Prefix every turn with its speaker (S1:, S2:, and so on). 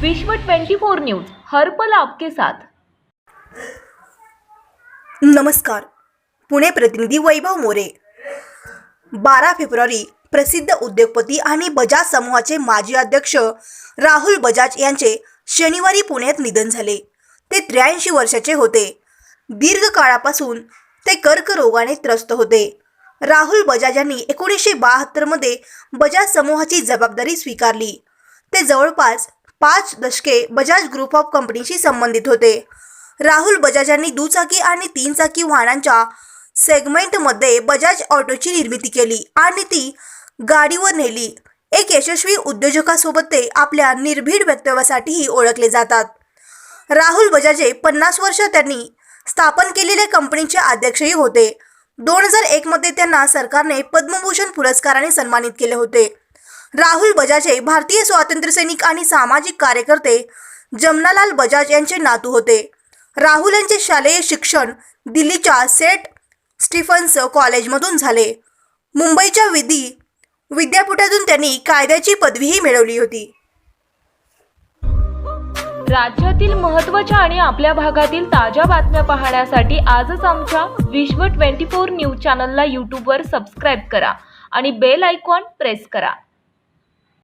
S1: विश्व 24 न्यूज हर पल आपके साथ.
S2: नमस्कार. पुणे प्रतिनिधी वैभव मोरे. बारा फेब्रुवारी प्रसिद्ध उद्योगपती आणि बजाज समूहाचे माजी अध्यक्ष राहुल बजाज यांचे शनिवारी पुण्यात निधन झाले. ते त्र्याऐंशी वर्षाचे होते. दीर्घ काळापासून ते कर्करोगाने त्रस्त होते. राहुल बजाज यांनी एकोणीसशे बहात्तरमध्ये बजाज समूहाची जबाबदारी स्वीकारली. ते जवळपास पाच दशके बजाज ग्रुप ऑफ कंपनीशी संबंधित होते. राहुल बजाज यांनी दुचाकी आणि तीन चाकी वाहनांच्या सेगमेंटमध्ये बजाज ऑटोची निर्मिती केली आणि ती गाडीवर नेली. एक यशस्वी उद्योजकासोबत ते आपल्या निर्भीड वक्तव्यासाठीही ओळखले जातात. राहुल बजाजे पन्नास वर्ष त्यांनी स्थापन केलेल्या कंपनीचे अध्यक्षही होते. दोन हजार एकमध्ये त्यांना सरकारने पद्मभूषण पुरस्काराने सन्मानित केले होते. राहुल बजाज हे भारतीय स्वातंत्र्य सैनिक आणि सामाजिक कार्यकर्ते जमनालाल बजाज यांचे नातू होते. राहुल यांचे शालेय शिक्षण दिल्लीच्या सेंट स्टीफन्स कॉलेजमधून झाले. मुंबईच्या विधी विद्यापीठातून त्यांनी कायद्याची पदवीही मिळवली होती.
S1: राज्यातील महत्त्वाच्या आणि आपल्या भागातील ताज्या बातम्या पाहण्यासाठी आजच आमच्या विश्व 24 न्यूज चॅनलला यूट्यूबवर सबस्क्राईब करा आणि बेल आयकॉन प्रेस करा.